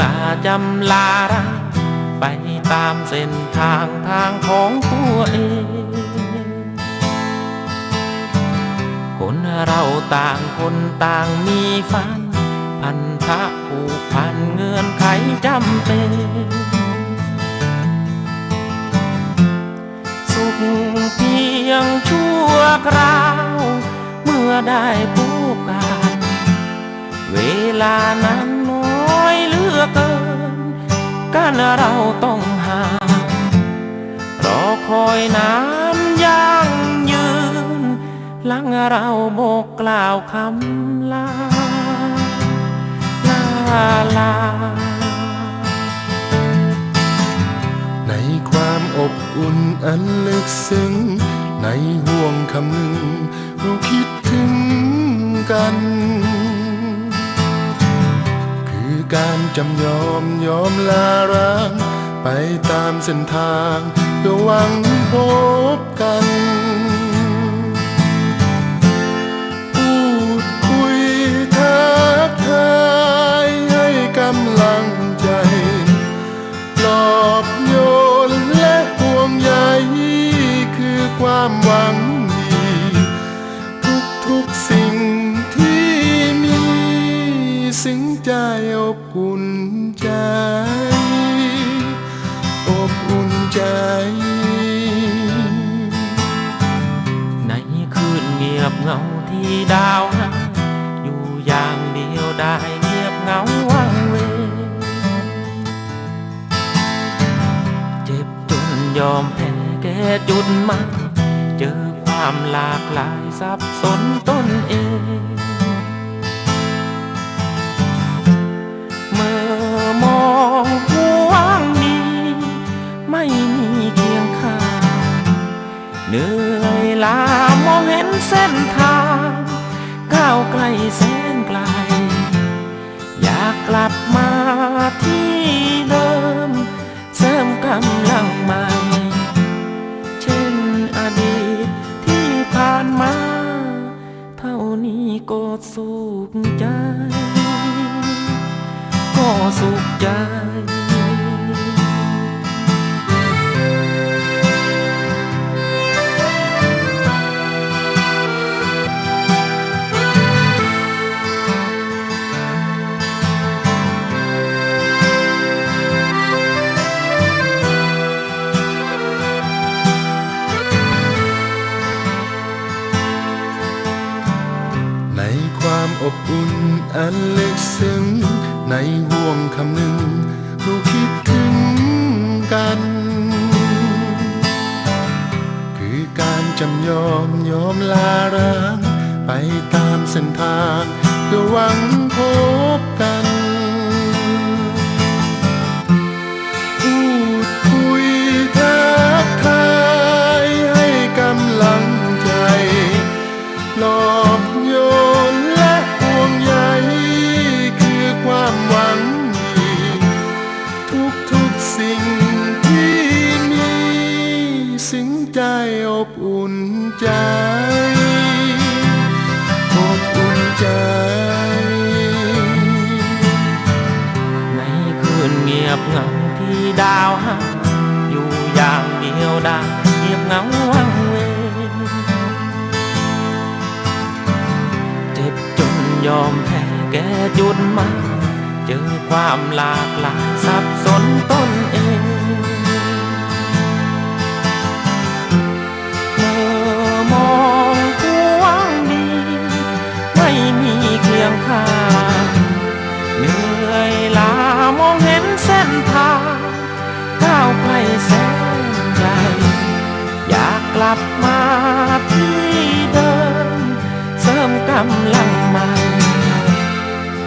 ลาจำลารักไปตามเส้นทางทางของตัวเอง คนเราต่างคนต่างมีฝัน พันธะผูกพันเงื่อนไขจำเป็น สุขเพียงชั่วคราว เมื่อได้พบกัน เวลานั้น กันเราต้องห่างรอคอยน้ำยังยืน หลังเราโบกกล่าวคำลา ลาลา ในความอบอุ่นอันลึกซึ้ง ในห่วงคำหนึ่งเราคิดถึงกัน การจำยอมยอมลาร้าง ไปตามเส้นทางเพื่อหวังพบกัน พูดคุยทักทายให้กำลังใจปลอบโยนและห่วงใยคือความหวังดีทุกๆสิ่งที่มีสิ่งใจอบ อุ่นใจ อบอุ่นใจ ในคืนเงียบเงาที่ดาวหางอยู่อย่างเดียวได้เงียบเงาวังเวเจ็บจนยอมแพ้แก่จุดมายเจอความหลากหลายสับสนตนเอง เมื่อมองห่วงดีไม่มีเคียงข้างเหนื่อยล้ามองเห็นเส้นทางก้าวไกลแสนไกล อยากกลับมาที่เดิม เสริมกำลังใหม่เช่นอดีตที่ผ่านมา เท่านี้ก็สุขใจ ใจ ในความอบอุ่นอันลึกซึ้งในห่วงคำนึง จำยอมยอมลาร้างไปตามเส้นทางเพื่อหวังพบกัน พูดคุยทักทายให้กำลังใจปลอบโยนและห่วงใยคือความหวังดีทุกๆสิ่งที่มีสิ่งใจอบอุ่น ใจ อบอุ่นใจ ในคืนเงียบเหงาที่ดาวหางอยู่อย่างเดียวได้เงียบเหงาวังเวงเจ็บจนยอมแพ้แก่จุดมา เจอความหลากหลายสับสนตนเอง ยงข้างเหนื่อยล้ามองเห็นเส้นทางก้าวไกลแสนไกลอยากกลับมาที่เดิม เสริมกำลังใหม่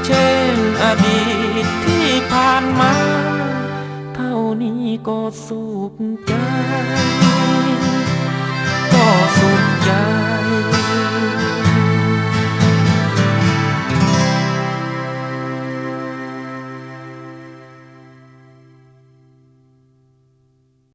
เช่นอดีตที่ผ่านมา เท่านี้ก็สุขใจ